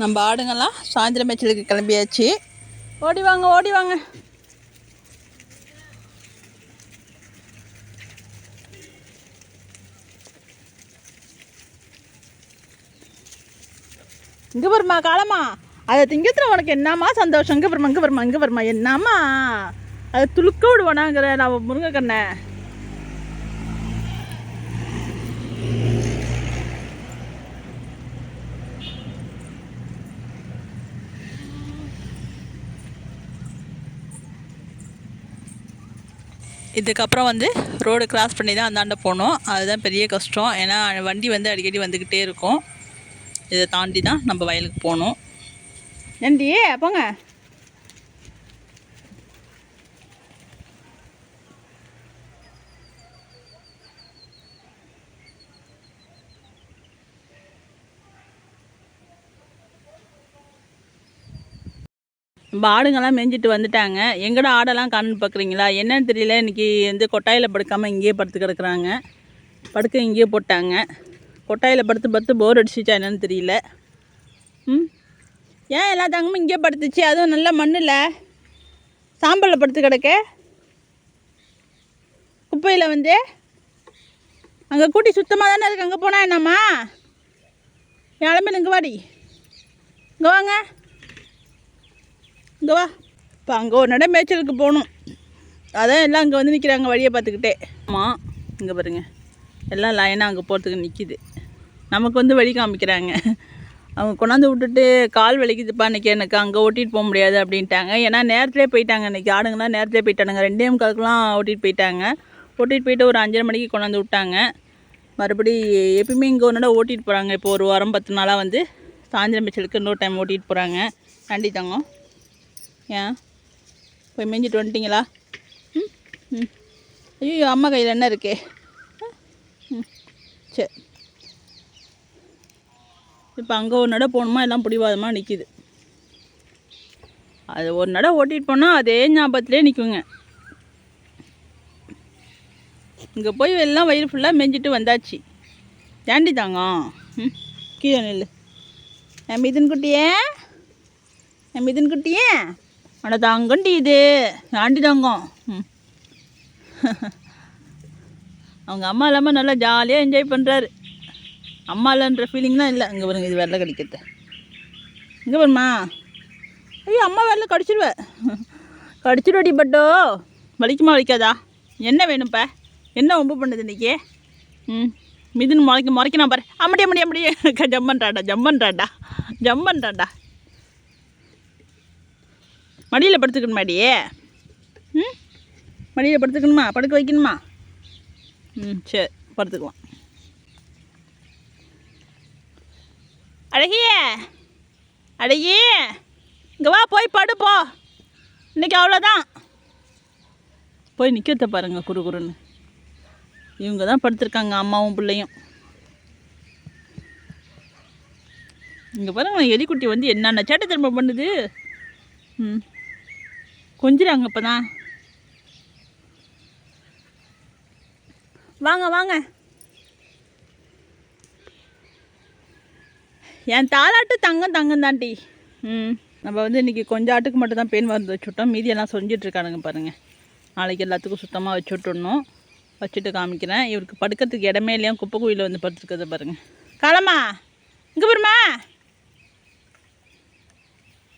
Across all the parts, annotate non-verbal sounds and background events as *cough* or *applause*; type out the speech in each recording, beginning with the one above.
நம்ம ஆடுங்கள்லாம் சாயந்தரம் மேய்ச்சலுக்கு கிளம்பியாச்சு. ஓடி வாங்க ஓடி வாங்க. இங்கே வருமா காலமா அதை திங்கத்தில் உனக்கு என்னம்மா சந்தோஷம்? இங்கே வருமா இங்கே வருமா இங்கே வருமா என்னம்மா? அதை துளுக்க விடுவானாங்கிற நான் முருங்கைக்கண்ணை. இதுக்கப்புறம் வந்து ரோடு கிராஸ் பண்ணி தான் அந்தாண்ட போகணும் அதுதான் பெரிய கஷ்டம். ஏன்னா வண்டி வந்து அடிக்கடி வந்துக்கிட்டே இருக்கும். இதை தாண்டி தான் நம்ம வயலுக்கு போகணும் நன்றி போங்க. ஆடுங்கெல்லாம் மேய்ஞ்சிட்டு வந்துட்டாங்க. எங்கடா ஆடெல்லாம் கண்ணு பார்க்குறீங்களா என்னன்னு தெரியல. இன்றைக்கி வந்து கொட்டாயில் படுக்காமல் இங்கேயே படுத்து கிடக்குறாங்க. படுக்க இங்கேயே போட்டாங்க. கொட்டாயில் படுத்து படுத்து போர் அடிச்சிச்சா என்னன்னு தெரியல. ம்? ஏன் எல்லா தங்கமும் இங்கேயே படுத்துச்சு? அதுவும் நல்லா மண்ணில். சாம்பலில் படுத்து கிடக்க? குப்பையில் வந்து? அங்கே கூட்டி சுத்தமாக தானே இருக்கு. அங்கே போனால் என்னம்மா? யாழமே இங்கே வாடி. இங்கே வாங்க. இங்கே வா. இப்போ அங்கே ஒரு நட மேய்ச்சலுக்கு போகணும். அதான் எல்லாம் அங்கே வந்து நிற்கிறாங்க வழியை பார்த்துக்கிட்டே. ஆமாம் இங்கே பாருங்க. எல்லாம் லைனாக அங்கே போகிறதுக்கு நிற்கிது நமக்கு வந்து வழி காமிக்கிறாங்க. அவங்க கொண்டாந்து விட்டுட்டு கால் வலிக்குதுப்பா இன்றைக்கி எனக்கு அங்கே ஓட்டிகிட்டு போக முடியாது அப்படின்ட்டாங்க. ஏன்னா நேரத்திலே போயிட்டாங்க. இன்றைக்கி ஆடுங்கலாம் நேரத்திலே போயிட்டானுங்க. ரெண்டே முக்காலுக்குலாம் ஓட்டிகிட்டு போயிட்டாங்க. ஓட்டிகிட்டு போயிட்டு ஒரு அஞ்சரை மணிக்கு கொண்டாந்து விட்டாங்க. மறுபடி எப்பயுமே இங்கே ஒன்றா ஓட்டிகிட்டு போகிறாங்க இப்போ ஒரு வாரம் பத்து நாளாக வந்து சாயந்தரம் மிச்சலுக்கு இன்னொரு டைம் ஓட்டிகிட்டு போகிறாங்க நன்றி தங்கம். ஏன் போய் மேய்ஞ்சிட்டு வந்துட்டிங்களா? ம் ம். ஐயோ அம்மா கையில் என்ன இருக்கே? ம் சரி இப்போ அங்கே ஒரு நடை போகணுமா? எல்லாம் பிடிவாதமாக நிற்கிது அது ஒரு நடை ஓட்டிகிட்டு போனால் அதே ஞாபகத்திலே நிற்குங்க இங்கே போய் எல்லாம் வயிறு ஃபுல்லாக மேய்ஞ்சிட்டு வந்தாச்சு. ஏண்டி தாங்க ம் கீழே நெல் என் மிதுன் குட்டியே என் மிதுன் குட்டியே ஆனால் தங்கண்டி இது. ஆண்டி தங்கம். ம். அவங்க அம்மா இல்லாமல் நல்லா ஜாலியாக என்ஜாய் பண்ணுறாரு அம்மா இல்லைன்ற ஃபீலிங் தான் இல்லை. இங்கே பாருங்க இது வெள்ளை கடிக்கிறது. இங்கே பாருமா ஐயோ அம்மா வெள்ளை கடிச்சிருவ. கடிச்சிடுவடி பட்டோ. வலிக்குமா வலிக்காதா? என்ன வேணும்ப்பா? என்ன ஒம்பு பண்ணுது இன்றைக்கி ம். மிதுன்னு முளைக்க முறைக்கணும் பாரு. அம்மடி அம்மடி அம்மடி. *laughs* ஜம்பன்றாடா ஜம்பன்றாடா ஜம்பன்றாடா மடியில் படுத்துக்கணுமாடியே ம்? மடியில் படுத்துக்கணுமா? படுக்க வைக்கணுமா? ம் சரி படுத்துக்கலாம். அழகிய அழகிய இங்கே வா போய் படுப்போ இன்றைக்கி இன்னைக்கு அவ்வளோதான் போய் நிற்கிறத பாருங்கள் குரு குருன்னு இவங்க தான் படுத்துருக்காங்க அம்மாவும் பிள்ளையும். இங்கே பாருங்க எலிக்குட்டி வந்து என்னென்ன சேட்டை திரும்ப பண்ணுது? ம். கொஞ்சிறாங்க இப்போ தான் வாங்க வாங்க. என் தாலாட்டு தங்கம் தங்கம் தாண்டி ம் நம்ம வந்து இன்றைக்கி கொஞ்சம் ஆட்டுக்கு மட்டும் தான் பெயின் மருந்து வச்சுட்டோம். மீதியெல்லாம் சொஞ்சிட்ருக்கானுங்க பாருங்கள் நாளைக்கு எல்லாத்துக்கும் சுத்தமாக வச்சு விட்டுடணும் வச்சுட்டு காமிக்கிறேன். இவருக்கு படுக்கிறதுக்கு இடமே இல்லையா? குப்பை குழியில் வந்து படுத்துருக்கிறத பாருங்கள் காலம்மா இங்கே பாருமா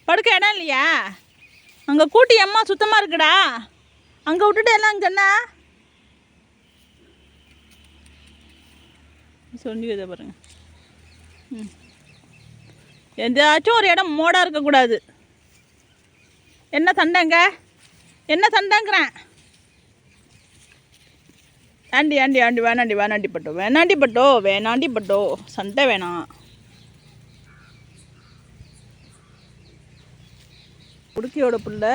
படுக்க இடம் இல்லையா? அங்கே கூட்டி அம்மா சுத்தமாக இருக்குடா. அங்கே விட்டுட்டு எல்லாம் சொன்னா என்ன? சொல்லி பாருங்க. ம். எதாச்சும் ஒரு இடம் மோடாக இருக்கக்கூடாது. என்ன சண்டைங்க? என்ன சண்டைங்கிறேன்? ஆண்டி ஆண்டி ஆண்டி வேணாண்டி வேணாண்டி பட்டோ வேணாண்டி பட்டோ வேணாண்டி பட்டோ. சண்டை வேணாம். உடுக்கியோட பிள்ளை.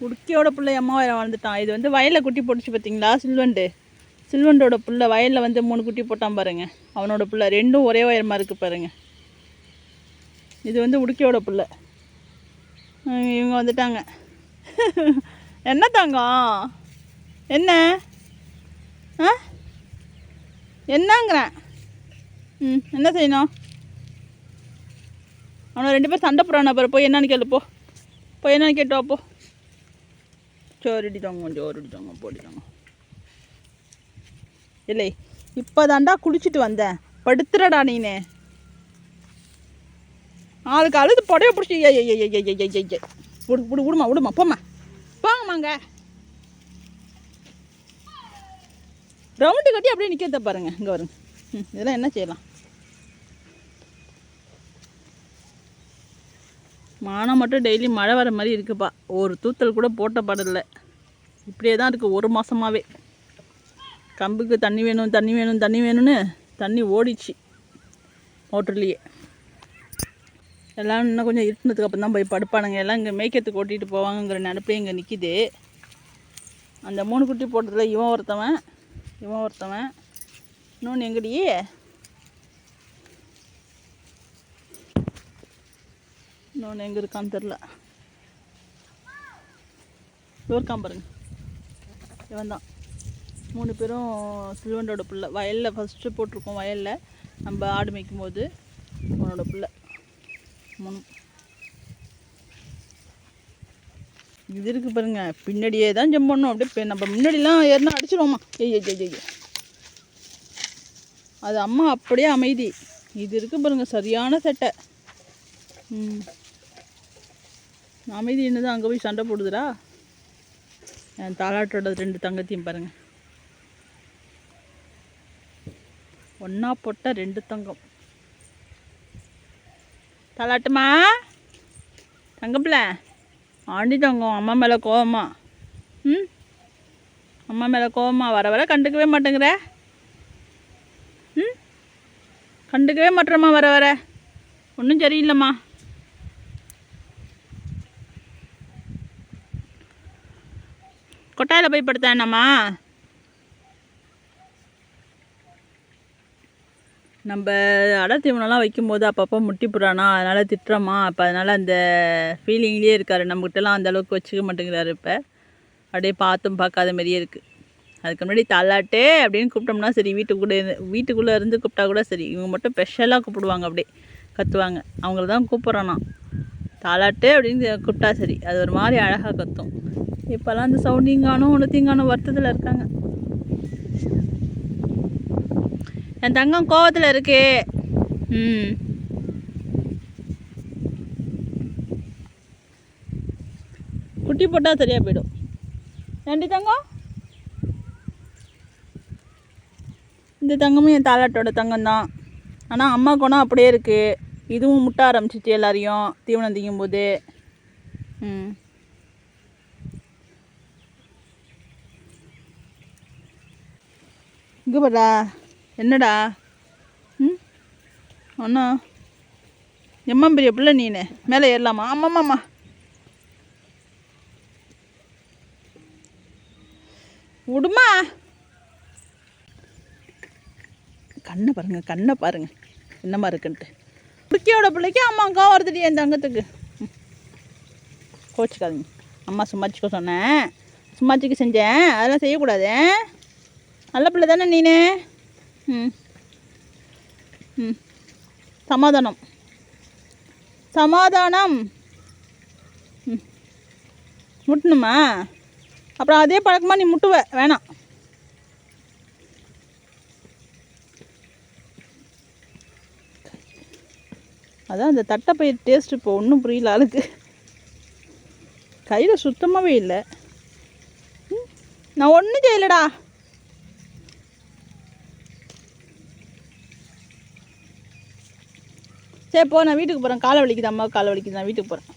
உடுக்கியோட பிள்ளை அம்மாவை வாழ்ந்துட்டான் இது வந்து வயலில் குட்டி போட்டுச்சு பார்த்தீங்களா சில்வண்டு? சில்வண்டோட பிள்ளை வயலில் வந்து மூணு குட்டி போட்டான் பாருங்கள் அவனோட பிள்ளை ரெண்டும் ஒரே உயரமாக இருக்குது பாருங்கள் இது வந்து உடுக்கியோட பிள்ளை. இவங்க வந்துட்டாங்க. *laughs* என்ன தங்கம்? என்ன? ஆ? என்னங்கிறேன். ம் என்ன செய்யணும்? அவனை ரெண்டு பேரும் சண்டை போடுறான் அப்புறம் போய் என்னன்னு கேளுப்போ போய் என்னன்னு கேட்டோ அப்போ போ. சோறுடி கொஞ்சம் சோறுடி தாங்க போடி தாங்க இல்லை இப்போ தாண்டா குளிச்சுட்டு வந்தேன். படுத்துறடா நீனே. ஆளுக்கு அழுது புடைய பிடிச்சி விடு விடு விடுமா விடுமா போம்மா. போங்கம்மாங்க ரவுண்டு கட்டி அப்படியே நிற்கிறத பாருங்க. இங்கே வருங்க. ம் இதெல்லாம் என்ன செய்யலாம்? மானம் மட்டும் டெய்லி மழை வர மாதிரி இருக்குப்பா. ஒரு தூத்தல் கூட போட்ட இப்படியே தான் இருக்குது ஒரு மாதமாகவே கம்புக்கு தண்ணி வேணும் தண்ணி வேணும் தண்ணி வேணும்னு தண்ணி ஓடிச்சு மோட்டர்லேயே. எல்லாம் இன்னும் கொஞ்சம் இருட்டினதுக்கு அப்புறம் தான் போய் படுப்பானுங்க. எல்லாம் இங்கே மேய்க்கிறதுக்கு ஓட்டிகிட்டு போவாங்கங்கிற நினப்பே இங்கே நிற்கிது அந்த மூணு குட்டி போட்டதில் இவன் ஒருத்தவன் இவன் ஒருத்தவன் இன்னொன்று எங்கடி இன்னொன்று எங்கே இருக்கான்னு தெரில இருக்கான் பாருங்க. இவன் தான். மூணு பேரும் சில்வண்டோட பிள்ளை. வயலில் ஃபஸ்ட்டு போட்டிருக்கோம் வயலில். நம்ம ஆடு மேய்க்கும் போது அவனோட பிள்ளை. மூணு. இது இருக்கு பாருங்க. பின்னாடியே தான் ஜம்ப் பண்ணணும். அப்படியே நம்ம முன்னாடிலாம் ஏறினா அடிச்சிருவோமா? ஏய் ஏய் ஐய், அது அம்மா அப்படியே அமைதி. இது இருக்கு பாருங்க சரியான செட்டை. ம். அமைதி என்னதான் அங்கே போய் சண்டை போடுதுடா? என் தாலாட்டோட ரெண்டு தங்கத்தையும் பாருங்கள் ஒன்றா போட்ட ரெண்டு தங்கம். தலாட்டுமா? தங்கப்பில்ல ஆண்டி தங்கம் அம்மா மேலே கோவமா. ம்? அம்மா மேலே கோவமா வர வர கண்டுக்கவே மாட்டேங்கிற. ம்? கண்டுக்கவே மாட்டேறம்மா வர வர. ஒன்றும் சரியில்லைம்மா. கொட்டாயில் போய் படுத்தானம்மா நம்ம அடத்தீவனம்லாம் வைக்கும்போது அப்பப்போ முட்டி போடுறானா அதனால் திட்டுறோமா. அப்போ அதனால் அந்த ஃபீலிங்லேயே இருக்கார். நம்மகிட்டலாம் அந்த அளவுக்கு வச்சுக்க மாட்டேங்கிறாரு இப்போ. அப்படியே பார்த்தும் பார்க்காத மாதிரியே இருக்குது அதுக்கு முன்னாடி தள்ளாட்டே அப்படின்னு கூப்பிட்டோம்னா சரி வீட்டுக்குள்ளே இருந்து வீட்டுக்குள்ளே இருந்து கூப்பிட்டா கூட சரி இவங்க மட்டும் ஸ்பெஷலாக கூப்பிடுவாங்க அப்படியே கத்துவாங்க. அவங்கள தான் கூப்பிட்றோம் நான் தாலாட்டு அப்படின்னு கூப்பிட்டா சரி. அது ஒரு மாதிரி அழகாக கத்தும். இப்போல்லாம் அந்த சவுண்டிங்கானும் ஒன்று வருத்தத்தில் இருக்காங்க. என் தங்கம் கோவத்தில் இருக்கே. ம். குட்டி போட்டால் சரியாக போயிடும். நன்றி தங்கம்? இந்த தங்கமும் என் தாலாட்டோட தங்கம் தான் ஆனால் அம்மா குணம் அப்படியே இருக்குது இதுவும் முட்ட ஆரம்பிச்சிச்சு எல்லாரையும் தீவனம் திங்கும்போது. ம். இங்கே பாடா என்னடா? ம்? அண்ணா எம்மா பெரிய பிள்ளை நீனு? மேலே ஏறலாமா? ஆமாம்மாம்மா விடுமா கண்ணை பாருங்கள் கண்ணை பாருங்கள் என்னம்மா இருக்குன்ட்டு. புக்கியோட பிள்ளைக்கு அம்மாக்கா வருதுடி என் தங்கத்துக்கு ம். கோச்சிக்காதீங்க. அம்மா சும்மாச்சிக்க சொன்னேன். சும்மாச்சிக்கு செஞ்சேன். அதெல்லாம் செய்யக்கூடாது. நல்ல பிள்ளை தானே நீனு? ம். ம். சமாதானம். சமாதானம். ம். முட்டணுமா? அப்புறம் அதே பழக்கமாக நீ முட்டுவ. வேணாம். அதான் அந்த தட்டைப்பயிர் டேஸ்ட் இப்போ ஒன்றும் புரியல ஆளுக்கு. கையில் சுத்தமாகவே இல்லை. நான் ஒன்றும் செய்யலடா. சரி போ நான் வீட்டுக்கு போகிறேன் காலை வலிக்குது அம்மா காலை வலிக்குது நான் வீட்டுக்கு போகிறேன்